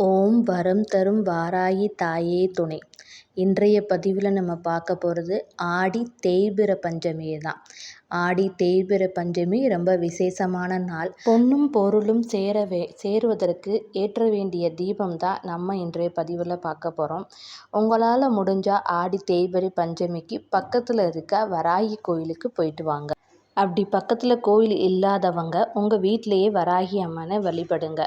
ஓம் வரம் தரும் வாராகி தாயே துணை. இன்றைய பதிவில் நம்ம பார்க்க போகிறது ஆடி தேய்பிர பஞ்சமி தான். ஆடி தேய்பிர பஞ்சமி ரொம்ப விசேஷமான நாள். பொண்ணும் பொருளும் சேரவே சேருவதற்கு ஏற்ற வேண்டிய தீபம் தான் நம்ம இன்றைய பதிவில் பார்க்க போகிறோம் உங்களால் முடிஞ்சால் ஆடி தேய்பிறை பஞ்சமிக்கு பக்கத்தில் இருக்க வராகி கோயிலுக்கு போயிட்டு வாங்க. அப்படி பக்கத்தில் கோயில் இல்லாதவங்க உங்கள் வீட்டிலையே வராகி அம்மனை வழிபடுங்க.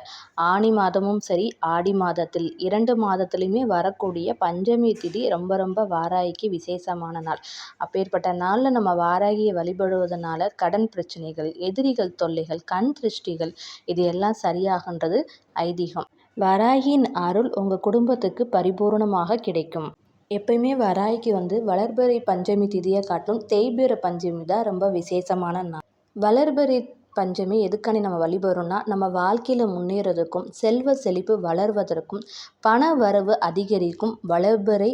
ஆனி மாதமும் சரி ஆடி மாதத்தில் இரண்டு மாதத்துலையுமே வரக்கூடிய பஞ்சமி திதி ரொம்ப ரொம்ப வாராகிக்கு விசேஷமான நாள். அப்பேற்பட்ட நாளில் நம்ம வாராகியை வழிபடுவதனால கடன் பிரச்சனைகள் எதிரிகள் தொல்லைகள் கண் திருஷ்டிகள் இது எல்லாம் சரியாகின்றது ஐதீகம். வராகியின் அருள் உங்கள் குடும்பத்துக்கு பரிபூர்ணமாக கிடைக்கும். எப்பயுமே வராய்க்கு வந்து வளர்பிறை பஞ்சமி திதியை காட்டிலும் தேய்பிறை பஞ்சமி தான் ரொம்ப விசேஷமான நாள். வளர்பிறை பஞ்சமி எதுக்காண்டி நம்ம வழிபடுறோம்னா நம்ம வாழ்க்கையில் முன்னேறதுக்கும் செல்வ செழிப்பு வளர்வதற்கும் பண வரவு அதிகரிக்கும் வளர்பிறை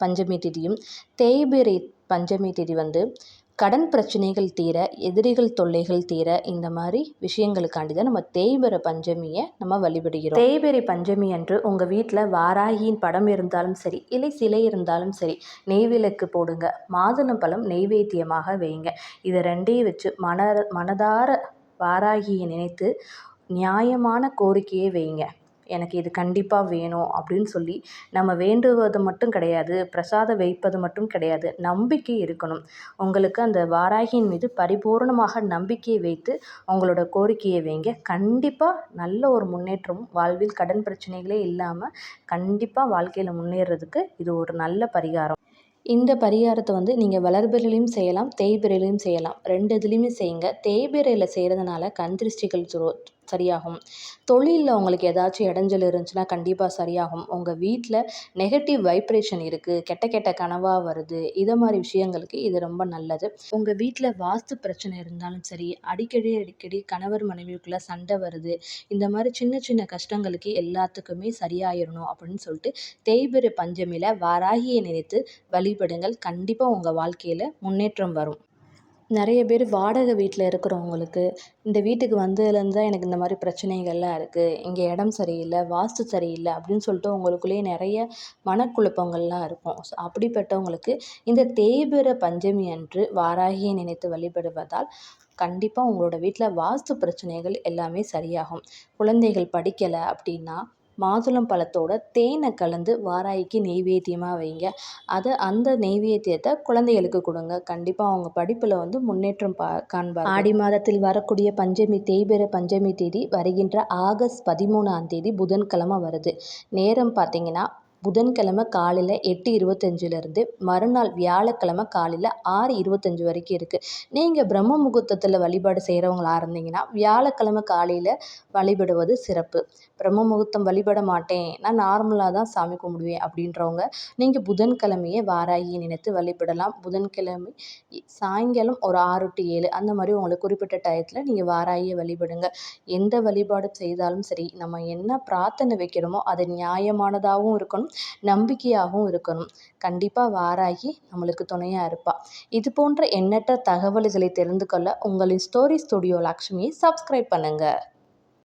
பஞ்சமி திதியும் தேய்பிறை பஞ்சமி திதி வந்து கடன் பிரச்சனைகள் தீர எதிரிகள் தொல்லைகள் தீர இந்த மாதிரி விஷயங்களுக்காண்டி தான் நம்ம தேய்பிறை பஞ்சமியை நம்ம வழிபடுகிறோம். தேய்பிறை பஞ்சமி அன்று உங்கள் வீட்டில் வாராகியின் படம் இருந்தாலும் சரி இல்லை சிலை இருந்தாலும் சரி நெய்விளக்கு போடுங்க. மாதுளம்பழம் நெய்வேத்தியமாக வைங்க இதை ரெண்டையும் வச்சு மன மனதார வாராகியை நினைத்து நியாயமான கோரிக்கையை வைங்க எனக்கு இது கண்டிப்பாக வேணும் அப்படின்னு சொல்லி நம்ம வேண்டுவது மட்டும் கிடையாது பிரசாதம் வைப்பது மட்டும் கிடையாது நம்பிக்கை இருக்கணும். உங்களுக்கு அந்த வாராகியின் மீது பரிபூர்ணமாக நம்பிக்கையை வைத்து உங்களோட கோரிக்கையை வைங்க. கண்டிப்பாக நல்ல ஒரு முன்னேற்றமும் வாழ்வில் கடன் பிரச்சனைகளே இல்லாமல் கண்டிப்பாக வாழ்க்கையில் முன்னேறதுக்கு இது ஒரு நல்ல பரிகாரம். இந்த பரிகாரத்தை வந்து நீங்கள் வளர்பிறையிலையும் செய்யலாம் தேய்பிறையிலையும் செய்யலாம். ரெண்டு இதுலேயுமே செய்யுங்க. தேய்பிறையில் செய்கிறதுனால கண் திருஷ்டிகள் சரியாகும். தொழிலில் உங்களுக்கு ஏதாச்சும் இடைஞ்சல் இருந்துச்சுன்னா கண்டிப்பாக சரியாகும். உங்கள் வீட்டில் நெகட்டிவ் வைப்ரேஷன் இருக்குது கெட்ட கெட்ட கனவாக வருது இதை மாதிரி விஷயங்களுக்கு இது ரொம்ப நல்லது. உங்கள் வீட்டில் வாஸ்து பிரச்சனை இருந்தாலும் சரி அடிக்கடி அடிக்கடி கணவர் மனைவிக்குள்ளே சண்டை வருது இந்த மாதிரி சின்ன சின்ன கஷ்டங்களுக்கு எல்லாத்துக்குமே சரியாயிடணும் அப்படின்னு சொல்லிட்டு தேய்பிறை பஞ்சமியில் வாராகியை நினைத்து வழிபடுங்கள். கண்டிப்பாக உங்கள் வாழ்க்கையில் முன்னேற்றம் வரும். நிறைய பேர் வாடகை வீட்டில் இருக்கிறவங்களுக்கு இந்த வீட்டுக்கு வந்ததுலேருந்து தான் எனக்கு இந்த மாதிரி பிரச்சனைகள்லாம் இருக்குது இங்கே இடம் சரியில்லை வாஸ்து சரியில்லை அப்படின்னு சொல்லிட்டு உங்களுக்குள்ளேயே நிறைய மனக்குழப்பங்கள்லாம் இருக்கும். ஸோ அப்படிப்பட்டவங்களுக்கு இந்த தேய்பிறை பஞ்சமி அன்று வாராகியை நினைத்து வழிபடுவதால் கண்டிப்பாக உங்களோட வீட்டில் வாஸ்து பிரச்சனைகள் எல்லாமே சரியாகும். குழந்தைகள் படிக்கலை அப்படின்னா மாதுளம் பழத்தோட தேனை கலந்து வாராய்க்கு நெய்வேத்தியமாக வைங்க. அதை அந்த நெய்வேத்தியத்தை குழந்தைகளுக்கு கொடுங்க. கண்டிப்பாக அவங்க படிப்பில் வந்து முன்னேற்றம் பா காண்பார் ஆடி மாதத்தில் வரக்கூடிய பஞ்சமி தேய்பிற பஞ்சமி தேதி வருகின்ற ஆகஸ்ட் பதிமூணாம் தேதி புதன்கிழமை வருது. நேரம் பார்த்தீங்கன்னா புதன்கிழமை காலையில் எட்டு இருபத்தஞ்சிலேருந்து மறுநாள் வியாழக்கிழமை காலையில் ஆறு இருபத்தஞ்சி வரைக்கும் இருக்குது நீங்கள் பிரம்ம முகூர்த்தத்தில் வழிபாடு செய்கிறவங்களா இருந்தீங்கன்னா வியாழக்கிழமை காலையில் வழிபடுவது சிறப்பு. பிரம்ம முகூர்த்தம் வழிபட மாட்டேன். நான் நார்மலாக தான் சாமி கும்பிடுவேன் அப்படின்றவங்க நீங்கள் புதன்கிழமையே வாராகி நினைத்து வழிபடலாம். புதன்கிழமை சாயங்காலம் ஒரு ஆறு டு ஏழு அந்த மாதிரி உங்களுக்கு குறிப்பிட்ட டயத்தில் நீங்கள் வாராகியை வழிபடுங்க. எந்த வழிபாடு செய்தாலும் சரி நம்ம என்ன பிரார்த்தனை வைக்கிறோமோ அது நியாயமானதாகவும் இருக்கணும். நம்பிக்கையாகவும் இருக்கணும். கண்டிப்பாக வாராகி நம்மளுக்கு துணையாக இருப்பாள் இது போன்ற எண்ணற்ற தகவல்களை தெரிந்து கொள்ள உங்களின் ஸ்டோரி ஸ்டுடியோ லக்ஷ்மியை சப்ஸ்கிரைப் பண்ணுங்கள்